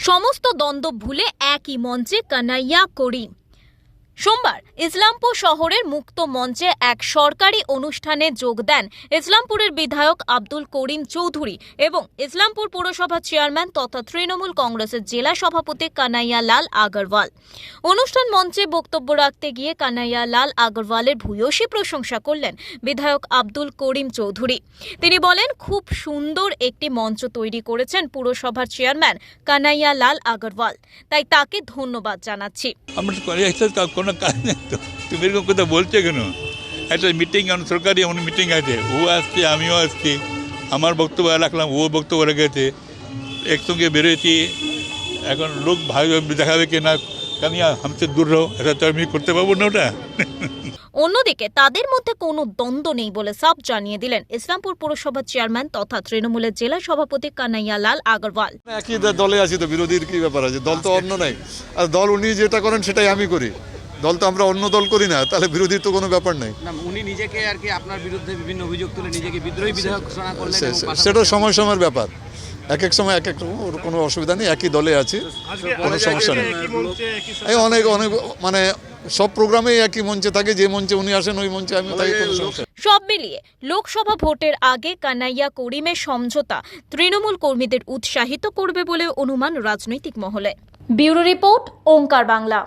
সমস্ত দ্বন্দ্ব ভুলে একই মঞ্চে কানাইয়া করি সোমবার ইসলামপুর শহরের মুক্ত মঞ্চে এক সরকারি অনুষ্ঠানে যোগ দেন ইসলামপুরের বিধায়ক আব্দুল করিম চৌধুরী এবং ইসলামপুর পুরসভা চেয়ারম্যান তথা তৃণমূল কংগ্রেসের জেলা সভাপতি কানাইয়া লাল আগরওয়াল। অনুষ্ঠান মঞ্চে বক্তব্য রাখতে গিয়ে কানাইয়া লাল আগরওয়ালের ভূয়সী প্রশংসা করলেন বিধায়ক আব্দুল করিম চৌধুরী। তিনি বলেন, খুব সুন্দর একটি মঞ্চ তৈরি করেছেন পুরসভার চেয়ারম্যান কানাইয়া লাল আগরওয়াল। তাই তাকে ধন্যবাদ জানাচ্ছি। কোনো কাজ নেই। তো তুমি এরকম কথা বলছো কেন? একটা মিটিং সরকারি এমন মিটিং আছে। ও আসছে আমিও আসছি। আমার বক্তব্য রাখলাম ও বক্তব্য রেখেছে। একসঙ্গে বেরোয়েছি। এখন লোক ভাবে দেখাবে কি না কামিয়া হামসে দূর রো এটা তো আমি করতে পারব না ওটা। অন্যদিকে তাদের মধ্যে কোনো দ্বন্দ্ব নেই বলে সাফ জানিয়ে দিলেন ইসলামপুর পুরসভার চেয়ারম্যান তথা তৃণমূলের জেলা সভাপতি কানাইয়া লাল আগরওয়াল। একই দলে আছি তো বিরোধীর কি ব্যাপার আছে? দল তো অন্য নাই। আর দল উনি যেটা করেন সেটাই আমি করি। দল তো আমরা অন্য দল করি না তাহলে বিরোধীর তো কোনো ব্যাপার নেই। উনি নিজেকে আর কি আপনার বিরুদ্ধে বিভিন্ন অভিযোগ তুলে নিজেকে বিদ্রোহী বিধায়ক ঘোষণা করলেন সেটা সময় সময়ের ব্যাপার। এক এক সময় এক এক ওর কোনো অসুবিধা নেই একই দলে আছি কোনো সমস্যা নেই। এই অনেক অনেক মানে সব প্রোগ্রামেই একই মঞ্চে থাকে যে মঞ্চে উনি আসেন ওই মঞ্চে আমি থাকি কোনো সমস্যা সব মিলিয়ে লোকসভা ভোটের আগে কানাইয়া করিমের সমঝোতা তৃণমূল কর্মীদের উৎসাহিত করবে বলে অনুমান রাজনৈতিক মহলে। Bureau report Omkar Bangla.